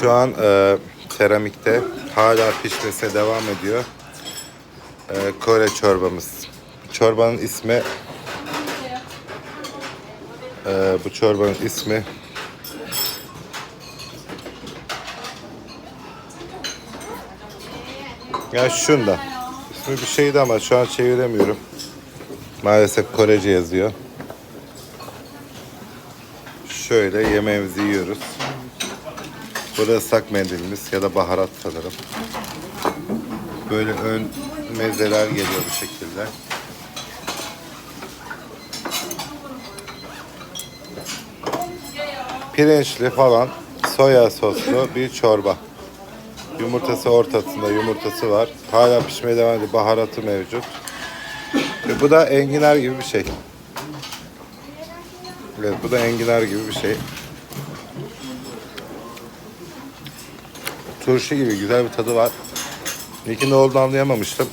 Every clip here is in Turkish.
Şu an e, seramikte hala pişmesine devam ediyor. E, Kore çorbamız. Çorbanın ismi e, bu çorbanın ismi ya şunda. İsmi bir şeydi ama şu an çeviremiyorum. Maalesef Korece yazıyor. Şöyle yemeğimizi yiyoruz. Burada ıslak mendilimiz ya da baharat sanırım. Böyle ön mezeler geliyor bu şekilde. Pirinçli falan soya soslu bir çorba. Yumurtası ortasında yumurtası var. Hala pişmeye devam ediyor. Baharatı mevcut. Ve bu da enginar gibi bir şey. Evet bu da enginar gibi bir şey. Turşu gibi güzel bir tadı var. İlkin ne olduğunu anlayamamıştım.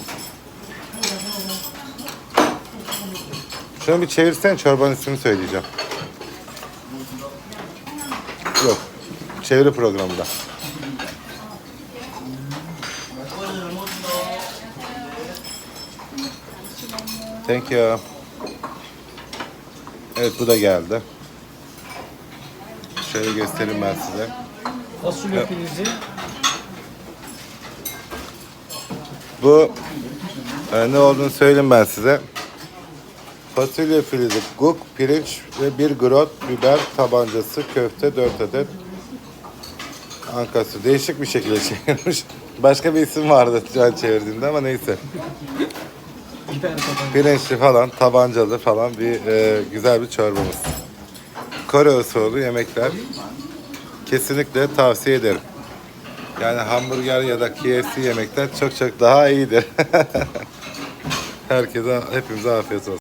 Şunu bir çevirsen çorbanın ismini söyleyeceğim. Yok. Çeviri programında. Thank you. Evet bu da geldi. Şöyle göstereyim ben size. Fasulye pilizi. Bu e, ne olduğunu söyleyeyim ben size. Fasulye filizi, guk, pirinç ve bir grot biber tabancası, köfte 4 adet. Ankası. Değişik bir şekilde çevirmiş. Başka bir isim vardı şu an çevirdiğimde ama neyse. Pirinçli falan, tabancalı falan bir e, güzel bir çorbamız. Kore usulü yemekler. Kesinlikle tavsiye ederim. Yani hamburger ya da KFC yemekler çok çok daha iyidir. Herkese, hepimize afiyet olsun.